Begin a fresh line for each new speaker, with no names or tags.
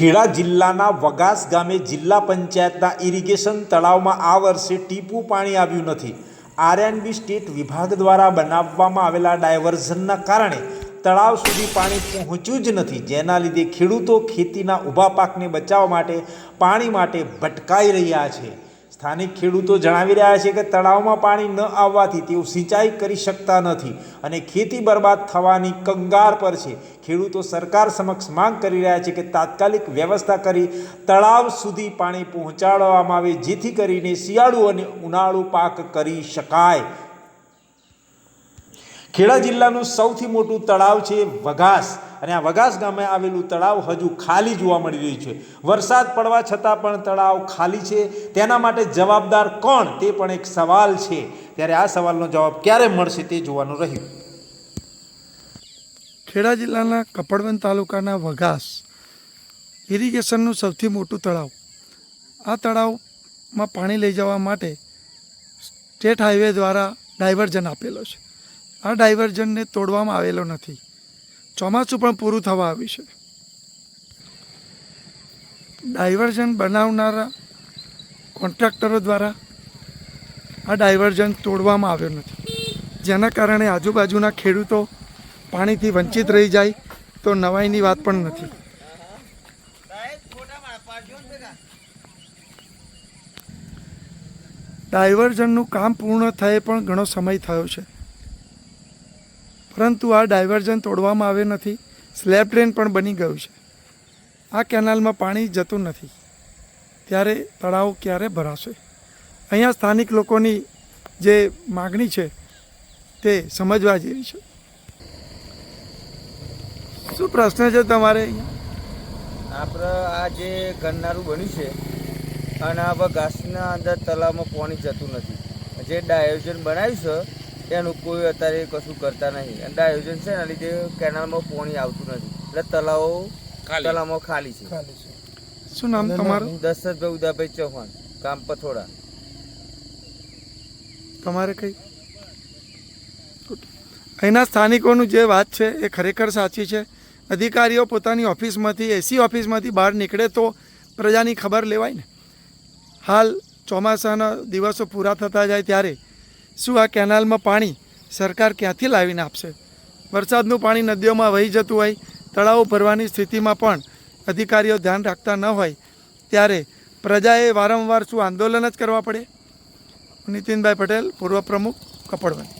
ખેડા જિલ્લાના વગાસ ગામે જિલ્લા પંચાયતના ઇરિગેશન તળાવમાં આ વર્ષે ટીપું પાણી આવ્યું નથી. આરએનબી સ્ટેટ વિભાગ દ્વારા બનાવવામાં આવેલા ડાયવર્ઝનના કારણે તળાવ સુધી પાણી પહોંચ્યું જ નથી. જેના લીધે ખેડૂતો ખેતીના ઊભા પાકને બચાવવા માટે પાણી માટે ભટકાઈ રહ્યા છે. સ્થાનિક ખેડૂતો જણાવી રહ્યા છે કે તળાવમાં પાણી ન આવવાથી તેઓ સિંચાઈ કરી શકતા નથી અને ખેતી બરબાદ થવાની કંગાર પર છે. ખેડૂતો સરકાર સમક્ષ માંગ કરી રહ્યા છે કે તાત્કાલિક વ્યવસ્થા કરી તળાવ સુધી પાણી પહોંચાડવામાં આવે, જેથી કરીને શિયાળુ અને ઉનાળુ પાક કરી શકાય. ખેડા જિલ્લાનું સૌથી મોટું તળાવ છે વઘાસ. અને આ વઘાસ ગામે આવેલું તળાવ હજુ ખાલી જોવા મળી રહ્યું છે. વરસાદ પડવા છતાં પણ તળાવ ખાલી છે. તેના માટે જવાબદાર કોણ? તે પણ એક સવાલ છે. ત્યારે આ સવાલનો જવાબ ક્યારે મળશે તે જોવાનું રહ્યું.
ખેડા જિલ્લાના કપડવન તાલુકાના વઘાસ ઇરિગેશનનું સૌથી મોટું તળાવ. આ તળાવમાં પાણી લઈ જવા માટે સ્ટેટ હાઈવે દ્વારા ડાયવર્ઝન આપેલો છે. આ ડાયવર્ઝનને તોડવામાં આવેલો નથી. ચોમાસું પણ પૂરું થવા આવ્યું છે. ડાયવર્ઝન બનાવનારા કોન્ટ્રાક્ટરો દ્વારા આ ડાયવર્ઝન તોડવામાં આવ્યો નથી. જેના કારણે આજુબાજુના ખેડૂતો પાણીથી વંચિત રહી જાય તો નવાઈની વાત પણ નથી. ડાયવર્ઝનનું કામ પૂર્ણ થયે પણ ઘણો સમય થયો છે. પરંતુ આ ડાયવર્ઝન તોડવામાં આવે નથી, સ્લેબ ડ્રેન પણ બની ગયું છે. આ કેનાલમાં પાણી જતું નથી. ત્યારે તળાવ ક્યારે ભરાશે? અહીંયા સ્થાનિક લોકોની જે માગણી છે, તે સમજવા જેવી છે. શું પ્રશ્ન છે તમારે
આપણે આ જે ગરનારું બન્યું છે, અને આ ઘાસના અંદર તળાવમાં પાણી જતું નથી. જે ડાયવર્ઝન બનાવ્યું છે એનું કોઈ અત્યારે કશું કરતા નહીં. અને ડાયોજન છે એના લીધે કેનાલમાં પાણી આવતું નથી. એટલે તલાવો તલાવમાં ખાલી છે.
શું નામ તમારું?
દશરથભાઈ ઉદાભાઈ ચૌહાણ ગામ પથોડા.
તમારે કઈ? અહીંના સ્થાનિકોનું જે વાત છે એ ખરેખર સાચી છે. અધિકારીઓ પોતાની ઓફિસમાંથી એસી ઓફિસમાંથી બહાર નીકળે તો પ્રજાની ખબર લેવાય ને. હાલ ચોમાસાના દિવસો પૂરા થતા જાય ત્યારે શું આ કેનાલમાં પાણી સરકાર ક્યાંથી લાવીને આપશે? વરસાદનું પાણી નદીઓમાં વહી જતું હોય, તળાવો ભરવાની સ્થિતિમાં પણ અધિકારીઓ ધ્યાન રાખતા ન હોય, ત્યારે પ્રજાએ વારંવાર શું આંદોલન જ કરવા પડે? નીતિનભાઈ પટેલ, પૂર્વ પ્રમુખ કપડવન